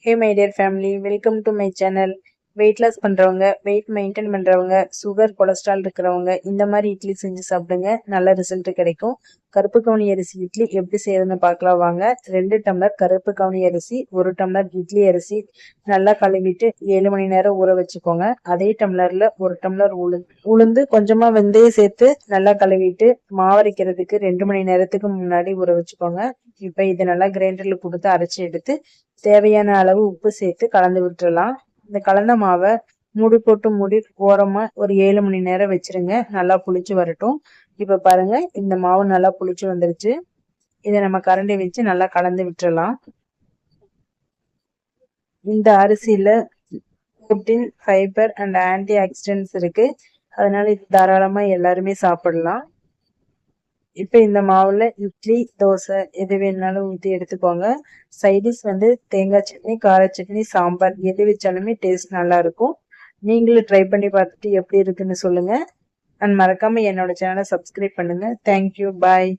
Hey my dear family, welcome to my channel. Weight loss பண்ணுறவங்க weight maintain பண்ணுறவங்க sugar cholesterol இருக்கிறவங்க இந்த மாதிரி இட்லி செஞ்சு சாப்பிடுங்க. நல்ல ரிசல்ட் கிடைக்கும். கருப்பு கவுனி அரிசி இட்லி எப்படி செய்யறதுன்னு பார்க்கலாம் வாங்க. ரெண்டு டம்ளர் கருப்பு கவுனி அரிசி ஒரு டம்ளர் இட்லி அரிசி நல்லா கழுவிட்டு ஏழு மணி நேரம் ஊற வச்சுக்கோங்க. அதே டம்ளர்ல ஒரு டம்ளர் உளு உளுந்து கொஞ்சமா வெந்தயம் சேர்த்து நல்லா கழுவிட்டு மாவரைக்கிறதுக்கு ரெண்டு மணி நேரத்துக்கு முன்னாடி ஊற வச்சுக்கோங்க. இப்போ இதை நல்லா கிரைண்டர்ல கொடுத்து அரைச்சி எடுத்து தேவையான அளவு உப்பு சேர்த்து கலந்து விட்டுறலாம். இந்த கலந்த மாவை மூடி போட்டு மூடி ஓரமா ஒரு ஏழு மணி நேரம் வச்சிருங்க. நல்லா புளிச்சு வரட்டும். இப்ப பாருங்க இந்த மாவு நல்லா புளிச்சு வந்துருச்சு. இதை நம்ம கரண்டி வச்சு நல்லா கலந்து விட்டுறலாம். இந்த அரிசியில protein fibre and antioxidants இருக்கு. அதனால இது தாராளமா எல்லாருமே சாப்பிடலாம். இப்போ இந்த மாவில் இட்லி தோசை எது வேணாலும் ஊற்றி எடுத்துக்கோங்க. சைடிஷ் வந்து தேங்காய் சட்னி கார சட்னி சாம்பார் எது வச்சாலுமே டேஸ்ட் நல்லாயிருக்கும் நீங்களும் ட்ரை பண்ணி பார்த்துட்டு எப்படி இருக்குன்னு சொல்லுங்கள் அண்ட் மறக்காமல் என்னோட சேனலை சப்ஸ்கிரைப் பண்ணுங்கள் தேங்க்யூ பாய்